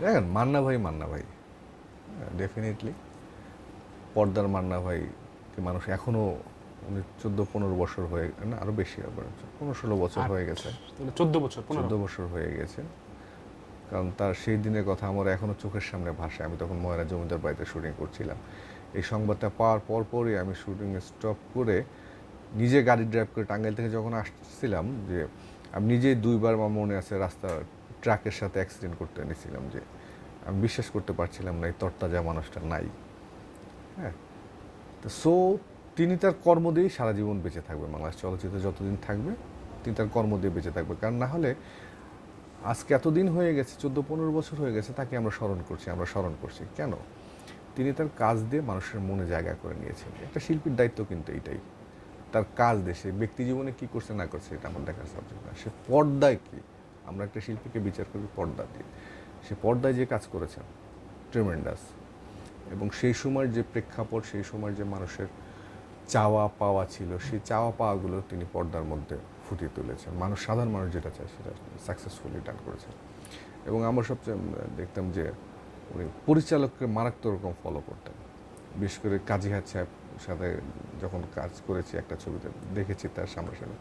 দেখেন মান্না ভাই মান্না ভাই। ডেফিনেটলি পর্দার মান্না ভাই কি মানুষ এখনও উনি চোদ্দ পনেরো বছর হয়ে না আরও বেশি পনেরো ষোলো বছর হয়ে গেছে। চোদ্দ বছর চোদ্দ বছর হয়ে গেছে। কারণ তার সেই দিনের কথা আমার এখনও চোখের সামনে ভাসে। আমি তখন ময়রা জমিদার বাড়িতে শুটিং করছিলাম। এই সংবাদটা পাওয়ার পর পরই আমি শুটিং স্টপ করে নিজে গাড়ি ড্রাইভ করে টাঙ্গাইল থেকে যখন আসছিলাম যে আমি নিজেই দুইবার আমার মনে আছে রাস্তা ট্রাকের সাথে অ্যাক্সিডেন্ট করতে এনেছিলাম যে আমি বিশ্বাস করতে পারছিলাম না, এই তরতাজা মানুষটা নাই। হ্যাঁ? তো সো তিনি তার কর্ম দিয়েই সারা জীবন বেঁচে থাকবে বাংলাদেশ চলচ্চিত্রে, যতদিন থাকবে তিনি তার কর্ম দিয়ে বেঁচে থাকবে। কারণ না হলে আজকে এতদিন হয়ে গেছে চোদ্দ পনেরো বছর হয়ে গেছে, তাকে আমরা স্মরণ করছি, আমরা স্মরণ করছি। কেন? তিনি তার কাজ দিয়ে মানুষের মনে জায়গা করে নিয়েছেন। একটা শিল্পীর দায়িত্ব কিন্তু এইটাই। তার কাজ দেশে ব্যক্তি জীবনে কী করছে না করছে এটা আমার দেখার সাবজেক্ট না। সে পর্দায় কি? আমরা একটা শিল্পীকে বিচার করি পর্দা দিয়ে সে পর্দায় যে কাজ করেছেন ট্রিমেন্ডাস এবং সেই সময়ের যে প্রেক্ষাপট, সেই সময়ের যে মানুষের চাওয়া পাওয়া ছিল, সেই চাওয়া পাওয়াগুলো তিনি পর্দার মধ্যে ফুটিয়ে তুলেছেন। মানুষ, সাধারণ মানুষ যেটা চায় সেটা সাকসেসফুলি ডান করেছেন। এবং আমরা সবচেয়ে দেখতাম যে উনি পরিচালককে মারাত্মক রকম ফলো করতেন। বিশেষ করে কাজী হাত সাহেব সাথে যখন কাজ করেছি একটা ছবিতে, দেখেছি তার সামনাসামনি।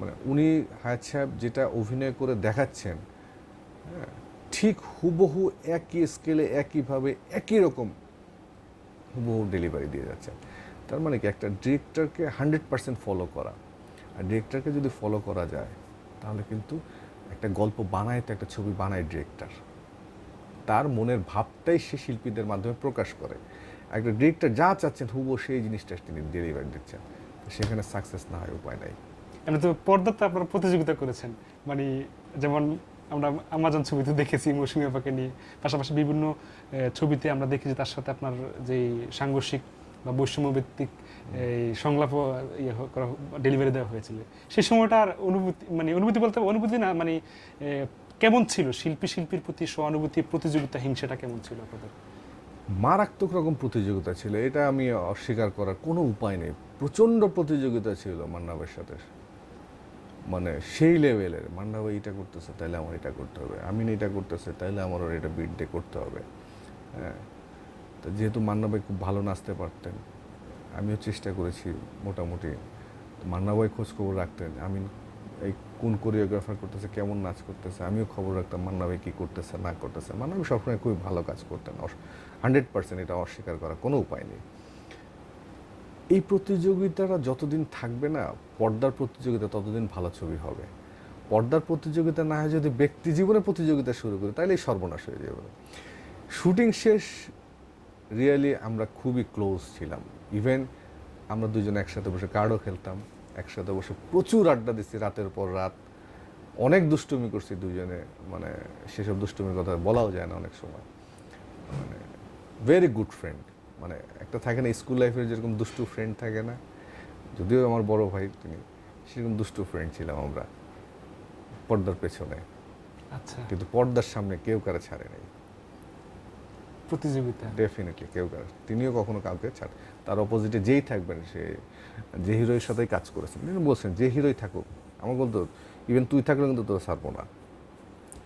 মানে উনি হায়াত সাহেব যেটা অভিনয় করে দেখাচ্ছেন হ্যাঁ, ঠিক হুবহু একই স্কেলে একইভাবে একই রকম হুবহু ডেলিভারি দিয়ে যাচ্ছেন। তার মানে কি? একটা ডিরেক্টরকে হান্ড্রেড পার্সেন্ট ফলো করা। আর ডিরেক্টরকে যদি ফলো করা যায় তাহলে কিন্তু একটা গল্প বানায় তো একটা ছবি বানায় ডিরেক্টর তার মনের ভাবটাই সে শিল্পীদের মাধ্যমে প্রকাশ করে। একটা ডিরেক্টর যা চাচ্ছেন হুবহু সেই জিনিসটা তিনি ডেলিভারি দিচ্ছেন। সেখানে সাকসেস না হয় উপায় নাই। এমনি তো পর্দাতে আপনারা প্রতিযোগিতা করেছেন। মানে যেমন আমরা আমাজন ছবিতে দেখেছি মৌসুমী আপাকে নিয়ে। পাশাপাশি বিভিন্ন ছবিতে আমরা দেখেছি তার সাথে আপনার যে সাংঘর্ষিক বা বৈষম্য ভিত্তিক এই সংলাপ ইয়ে করা ডেলিভারি দেওয়া হয়েছিল। সেই সময়টার অনুভূতি মানে অনুভূতি বলতে অনুভূতি না মানে কেমন ছিল? শিল্পী শিল্পীর প্রতি সহানুভূতি, প্রতিযোগিতা, হিংসাটা কেমন ছিল আপনাদের? মারাত্মক রকম প্রতিযোগিতা ছিল। এটা আমি অস্বীকার করার কোনো উপায় নেই। প্রচণ্ড প্রতিযোগিতা ছিল মান্নাবের সাথে। মানে সেই লেভেলের মান্নাব এটা করতেছে তাহলে আমার এটা করতে হবে। আমিন এটা করতেছে তাহলে আমার ওর এটা বিট ডে করতে হবে। হ্যাঁ তো যেহেতু মান্নাবাই খুব ভালো নাচতে পারতেন, আমিও চেষ্টা করেছি মোটামুটি। তো মান্নাবাই খোঁজ খবর রাখতেন, আমিন, এই কোন কোরিওগ্রাফার করতেছে, কেমন নাচ করতেছে, আমিও খবর রাখতাম মান্না মান্নাবাই কী করতেছে, না করতেছে। মান্নাবাই সবসময় খুবই ভালো কাজ করতেন হান্ড্রেড পার্সেন্ট এটা অস্বীকার করার কোনো উপায় নেই। এই প্রতিযোগিতাটা যতদিন থাকবে না, পর্দার প্রতিযোগিতা ততদিন ভালো ছবি হবে। পর্দার প্রতিযোগিতা না হয় যদি ব্যক্তি জীবনে প্রতিযোগিতা শুরু করি তাহলে সর্বনাশ হয়ে যাবে। শুটিং শেষ রিয়েলি আমরা খুবই ক্লোজ ছিলাম। ইভেন আমরা দুজন একসাথে বসে কার্ডও খেলতাম, একসাথে বসে প্রচুর আড্ডা দিচ্ছি রাতের পর রাত। অনেক দুষ্টুমি করছি দুজনে মানে সেসব দুষ্টুমির কথা বলাও যায় না অনেক সময়। মানে ভেরি গুড ফ্রেন্ড মানে একটা থাকে না স্কুল লাইফের যেরকম দুষ্টু ফ্রেন্ড থাকে না। যদিও আমার বড় ভাই তিনি সেরকম দুষ্টু ফ্রেন্ড ছিলাম আমরা পর্দার পেছনে। আচ্ছা। কিন্তু পর্দার সামনে কেউ কারে ছাড়ে নাই। প্রতিযোগিতা। ডেফিনেটলি কেউ কারে তিনিও কখনো কাউকে ছাড় তার অপোজিটে যেই থাকবেন সে যে হিরোয়ের সাথেই কাজ করেছেন। তিনি বলছেন যে হিরোই থাকুক আমার বলতো ইভেন তুই থাকলে কিন্তু তোর ছাড়বো না।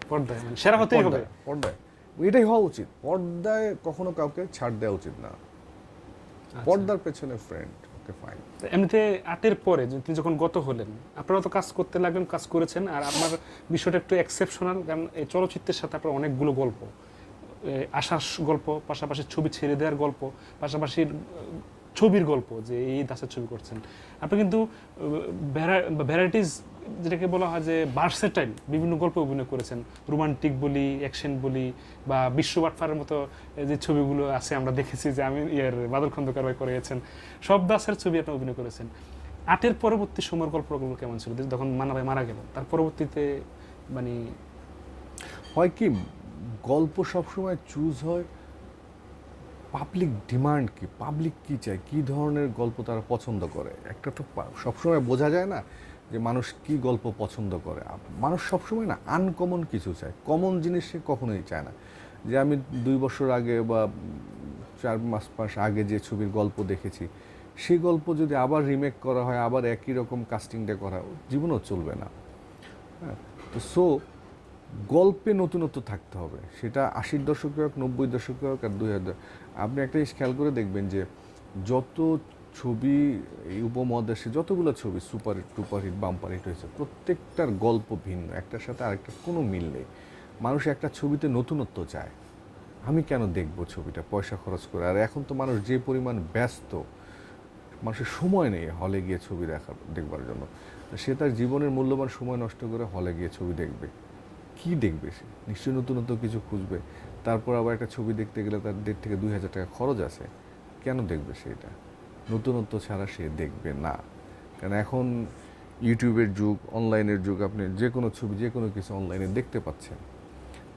পর্দায় মানে সেরা হতেই হবে। পর্দায় পর্দায়। এটাই হওয়া উচিত। পর্দায় কখনো কাউকে ছাড় দেওয়া উচিত না। আচ্ছা। পর্দার পেছনে ফ্রেন্ড ওকে ফাইন এমনিতে আটের পরে তিনি যখন গত হলেন আপনারা তো কাজ করতে লাগলেন কাজ করেছেন আর আপনার বিষয়টা একটু এক্সেপশনাল কারণ এই চলচ্চিত্রের সাথে আপনার অনেকগুলো গল্প। আশাস গল্প পাশাপাশি ছবি ছেড়ে দেওয়ার গল্প পাশাপাশি ছবির গল্প যে এই দাসের ছবি করছেন। আপনি কিন্তু ভ্যারাইটিস যেটাকে বলা হয় যে ভার্সেটাইল বিভিন্ন গল্পে অভিনয় করেছেন। রোমান্টিক বলি, অ্যাকশন বলি বা বিশ্ব বাটফারের মতো যে ছবিগুলো আছে আমরা দেখেছি যে আমি ইয়ার বাদল খন্দকার করেছেন সব দাসের ছবি আপনি অভিনয় করেছেন। আটের পরবর্তী সময়ের গল্পগুলো কেমন ছিল? যখন মানা ভাই মারা গেল তার পরবর্তীতে মানে হয় কি, গল্প সবসময় চুজ হয় পাবলিক ডিমান্ড কি? পাবলিক কি চায়? কি ধরনের গল্প তারা পছন্দ করে? একটা তো সবসময় বোঝা যায় না যে মানুষ কি গল্প পছন্দ করে। মানুষ সবসময় না আনকমন কিছু চায়। কমন জিনিস সে কখনোই চায় না। যে আমি দুই বছর আগে বা চার মাস পাস আগে যে ছবির গল্প দেখেছি সেই গল্প যদি আবার রিমেক করা হয় আবার একই রকম কাস্টিংটা করা হয়, জীবনেও চলবে না। হ্যাঁ তো সো গল্পে নতুনত্ব থাকতে হবে। সেটা আশির দশকে হোক, নব্বই দশকে হোক আর দুই হাজার। আপনি একটা খেয়াল করে দেখবেন যে, যত ছবি এই উপমহাদেশে যতগুলো ছবি super hit duper hit, bumper hit হয়েছে, প্রত্যেকটার গল্প ভিন্ন, একটার সাথে আরেকটার কোনো মিল নেই। মানুষ একটা ছবিতে নতুনত্ব চায়। আমি কেন দেখব ছবিটা? পয়সা খরচ করে। আর এখন তো মানুষ যে পরিমাণ ব্যস্ত, মানুষের সময় নেই হলে গিয়ে ছবি দেখার দেখবার জন্য। সে তার জীবনের মূল্যবান সময় নষ্ট করে হলে গিয়ে ছবি দেখবে। কি দেখবে সে? নিশ্চয়ই নতুনত্ব কিছু খুঁজবে। তারপর আবার একটা ছবি দেখতে গেলে তার দেড় থেকে দুই হাজার টাকা খরচ আছে। কেন দেখবে সেটা নতুনত্ব ছাড়া সে দেখবে না। কারণ এখন ইউটিউবের যুগ, অনলাইনের যুগ, আপনি যে কোনো ছবি, যে কোনো কিছু অনলাইনে দেখতে পাচ্ছেন।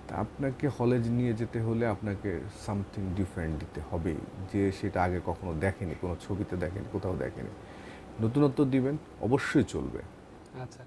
তা আপনাকে হলে নিয়ে যেতে হলে আপনাকে সামথিং ডিফারেন্ট দিতে হবে, যে সেটা আগে কখনো দেখেনি, কোনো ছবিতে দেখেনি, কোথাও দেখেনি। নতুনত্ব দিবেন, অবশ্যই চলবে। আচ্ছা।